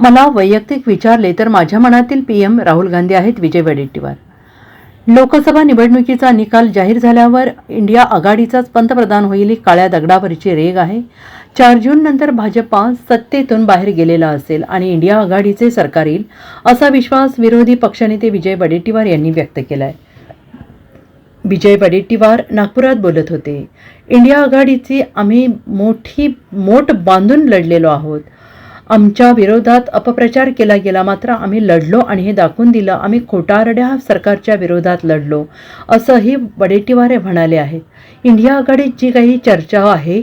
मला वैयक्तिक विचारले तर माझ्या मनातील पी एम राहुल गांधी आहेत विजय वडेट्टीवार. लोकसभा निवडणुकीचा निकाल जाहीर झाल्यावर इंडिया आघाडीचाच पंतप्रधान होईल ही काळ्या दगडावरची रेग आहे. चार जून नंतर भाजपा सत्तेतून बाहेर गेलेला असेल आणि इंडिया आघाडीचे सरकार येईल असा विश्वास विरोधी पक्षनेते विजय वडेट्टीवार यांनी व्यक्त केला आहे विजय वडेट्टीवार नागपुरात बोलत होते इंडिया आघाडीची आम्ही मोठी मोठ बांधून लढलेलो आहोत. आमच्या विरोधात अपप्रचार केला गेला मात्र आम्ही लढलो आणि हे दाखवून दिलं आम्ही खोटारड्या सरकारच्या विरोधात लढलो असंही वडेट्टीवारे म्हणाले आहेत इंडिया आघाडीत जी काही चर्चा आहे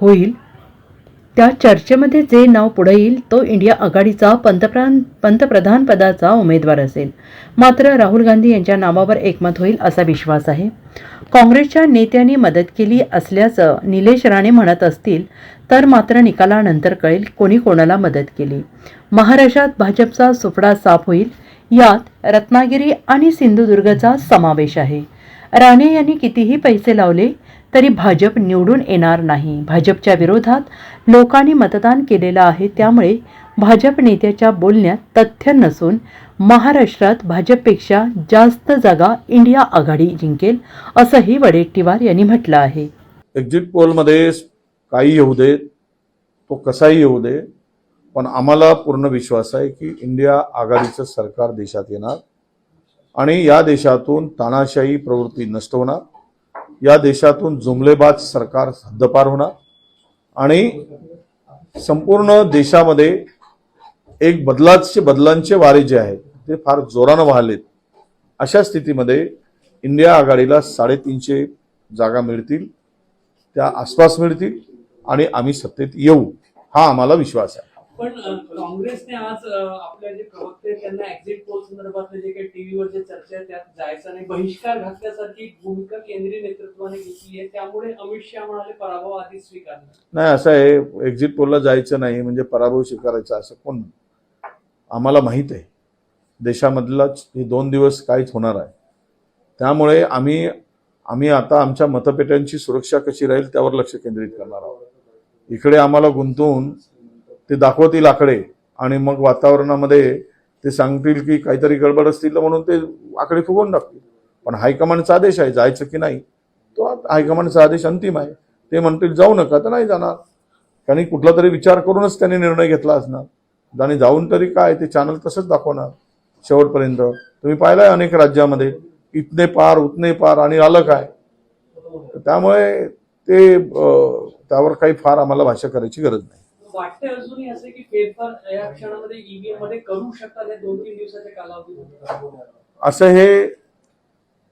होईल त्या चर्चेमध्ये जे नाव पुढे येईल तो इंडिया आघाडीचा पंतप्रधान पंतप्रधान पदाचा उमेदवार असेल. मात्र राहुल गांधी यांच्या नावावर एकमत होईल असा विश्वास आहे. काँग्रेसच्या नेत्यांनी मदत केली असल्याचं निलेश राणे म्हणत असतील तर मात्र निकालानंतर कळेल कोणी कोणाला मदत केली. महाराष्ट्रात भाजपचा सुपडा साफ होईल यात रत्नागिरी आणि सिंधुदुर्गचा समावेश आहे. राणे यांनी कितीही पैसे लावले तरी भाजप निवडून येणार नाही. भाजपच्या विरोधात लोकांनी मतदान केलेलं आहे त्यामुळे भाजप नेत्याच्या बोलण्यात तथ्य नसून महाराष्ट्रात भाजपपेक्षा जास्त जागा इंडिया आघाडी जिंकेल असंही वडेट्टीवार यांनी म्हटलं आहे. एक्झिट पोलमध्ये काही येऊ दे तो कसाही येऊ दे पण आम्हाला पूर्ण विश्वास आहे की इंडिया आघाडीचं सरकार देशात येणार आणि या देशातून तानाशाही प्रवृत्ती नष्ट होणार या देशातून जुमलेबाज सरकार हद्दपार होणार आणि संपूर्ण देशामध्ये एक बदलाचे बदलांचे वारे जे आहेत ते फार जोरानं वाहलेत. अशा स्थितीमध्ये इंडिया आघाडीला साडेतीनशे जागा मिळतील त्या आसपास मिळतील आणि आम्ही सत्तेत येऊ हा आम्हाला विश्वास आहे. पण काँग्रेसने आज आपले जे प्रवक्ते त्यांना एक्झिट पोल संदर्भातले जे काही टीव्हीवर जे चर्चा आहे त्यात जायचं नाही. बहिष्कार घातल्यासारखी भूमिका केंद्रीय नेतृत्वाने घेतली आहे. त्यामुळे अमित शहा म्हणाले पराभव आधीच स्वीकारला नाही असं आहे एक्झिट पोलला जायचं नाही म्हणजे पराभव स्वीकारायचा असं कोण आम्हाला माहीत आहे. देशामधलाच हे दोन दिवस काहीच होणार आहे. त्यामुळे आम्ही आम्ही आता आमच्या मतपेट्यांची सुरक्षा कशी राहील त्यावर लक्ष केंद्रित करणार आहोत. इकडे आम्हाला गुंतवून ते दाखवतील आकडे आणि मग वातावरणामध्ये ते सांगतील की काहीतरी गडबड असतील तर म्हणून ते आकडे फुगवून टाकतील. पण हायकमांडचा आदेश आहे जायचं की नाही तो हायकमांडचा आदेश अंतिम आहे. ते म्हणतील जाऊ नका तर नाही जाणार. त्यांनी कुठला तरी विचार करूनच त्यांनी निर्णय घेतला असणार. आणि जाऊन तरी काय ते चॅनल तसंच दाखवणार शेवटपर्यंत. तुम्ही पाहिलंय अनेक राज्यामध्ये इतने पार उतने पार आणि आलं काय? त्यामुळे ते त्यावर काही फार आम्हाला भाष्य करायची गरज नाही. वाटते अजूनही असे की फेरफार या क्षणामध्ये ईव्हीएममध्ये करू शकतात या दोन तीन दिवसाच्या असं हे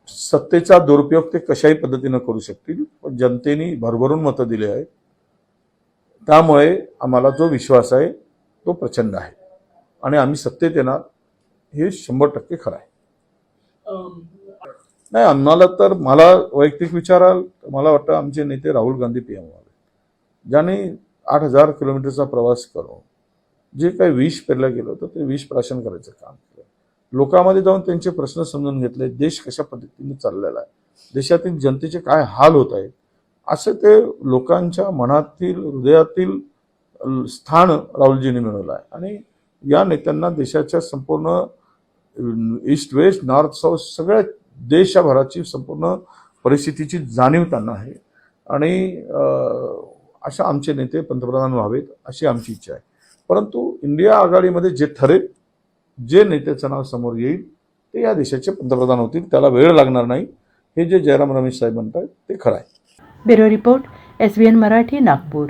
सत्तेचा दुरुपयोग ते कशाही पद्धतीनं करू शकतील पण जनतेने भरभरून मतं दिली आहेत. त्यामुळे आम्हाला जो विश्वास आहे तो प्रचंड आहे. आणि आम्ही सत्तेत येणार हे शंभर टक्के खरं आहे. नाही आम्हाला तर मला वैयक्तिक विचाराल तर मला वाटतं आमचे नेते राहुल गांधी पी एम व्हावे ज्याने आठ हजार किलोमीटरचा प्रवास करून जे काही विष पेरलं गेलं होतं ते विष प्राशन करायचं काम केलं. लोकांमध्ये जाऊन त्यांचे प्रश्न समजून घेतले देश कशा पद्धतीने चाललेला आहे देशातील जनतेचे काय हाल होत आहेत असं ते लोकांच्या मनातील हृदयातील स्थान राहुलजींनी मिळवलं आहे. आणि या नेत्यांना देशाच्या संपूर्ण ईस्ट वेस्ट नॉर्थ साऊथ सगळ्या देशभराची संपूर्ण परिस्थितीची जाणीव त्यांना आहे. आणि अशा आमचे नेते पंतप्रधान व्हावेत अशी आमची इच्छा आहे. परंतु इंडिया आघाडीमध्ये जे ठरेल जे नेत्याचं नाव समोर येईल ते या देशाचे पंतप्रधान होतील. त्याला वेळ लागणार नाही. हे जे जयराम रमेश साहेब म्हणतात ते खरं आहे. Bureau report S B N Marathi Nagpur.